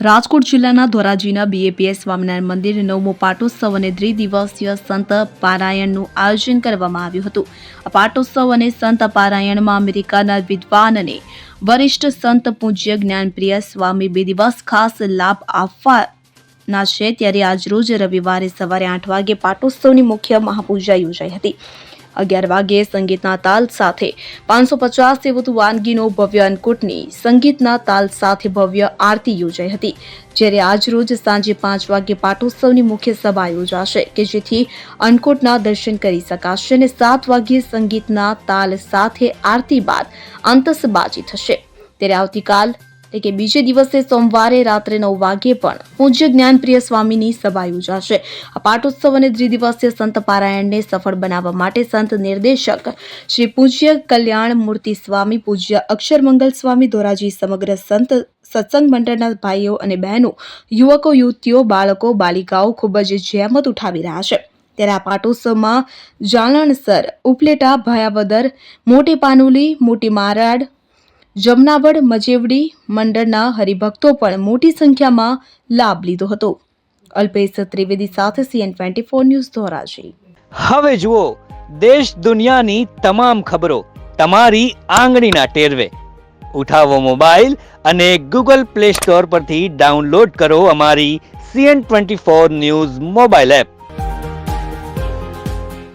રાજકોટ જિલ્લાના ધોરાજીના બીએપીએસ સ્વામિનારાયણ મંદિર નવમો પાટોત્સવ અને ત્રિદિવસીય સંત પારાયણનું આયોજન કરવામાં આવ્યું હતું. આ પાટોત્સવ અને સંત પારાયણમાં અમેરિકાના વિદ્વાન અને વરિષ્ઠ સંત પૂજ્ય જ્ઞાનપ્રિય સ્વામી બે દિવસ ખાસ લાભ આપવાના છે. ત્યારે આજરોજ રવિવારે સવારે આઠ વાગે પાટોત્સવની મુખ્ય મહાપૂજા યોજાઈ હતી. અગિયાર વાગ્યે સંગીતના તાલ સાથે. પાંચસો પચાસથી વધુ વાનગીનો ભવ્ય અન્નકૂટની સંગીતના તાલ સાથે ભવ્ય આરતી યોજાઈ હતી, જ્યારે આજરોજ સાંજે પાંચ વાગ્યે પાટોત્સવની મુખ્ય સભા યોજાશે, કે જેથી અન્નકૂટના દર્શન કરી શકાશે અને સાત વાગ્યે સંગીતના તાલ સાથે આરતી બાદ આંતસબાજી થશે. ત્યારે આવતીકાલ એટલે કે બીજે દિવસે સોમવારે રાત્રે નવ વાગ્યે પણ પૂજ્ય જ્ઞાનપ્રિય સ્વામીની સભા યોજાશે. આ પાટોત્સવ અને ત્રિદિવસીય સંત પારાયણને સફળ બનાવવા માટે સંત નિર્દેશક શ્રી પૂજ્ય કલ્યાણ મૂર્તિ સ્વામી, પૂજ્ય અક્ષરમંગલ સ્વામી ધોરાજી સમગ્ર સંત સત્સંગ મંડળના ભાઈઓ અને બહેનો, યુવકો, યુવતીઓ, બાળકો, બાલિકાઓ ખૂબ જ જહેમત ઉઠાવી રહ્યા છે. ત્યારે આ પાટોત્સવમાં જાલણસર, ઉપલેટા, ભયાવદર, મોટી પાનુલી, મોટી મારાડ જમનાવડ, મજેવડી મંડળના હરિભક્તો પણ મોટી સંખ્યામાં લાભ લીધો હતો. અલ્પેશ ત્રિવેદી સાથે CN twenty four news Dhoraji. હવે જુઓ, દેશ દુનિયાની તમામ ખબરો તમારી આંગળીના ટેરવે. ઉઠાવો મોબાઈલ અને ગૂગલ પ્લે સ્ટોર પરથી ડાઉનલોડ કરો અમારી CN twenty four news mobile app.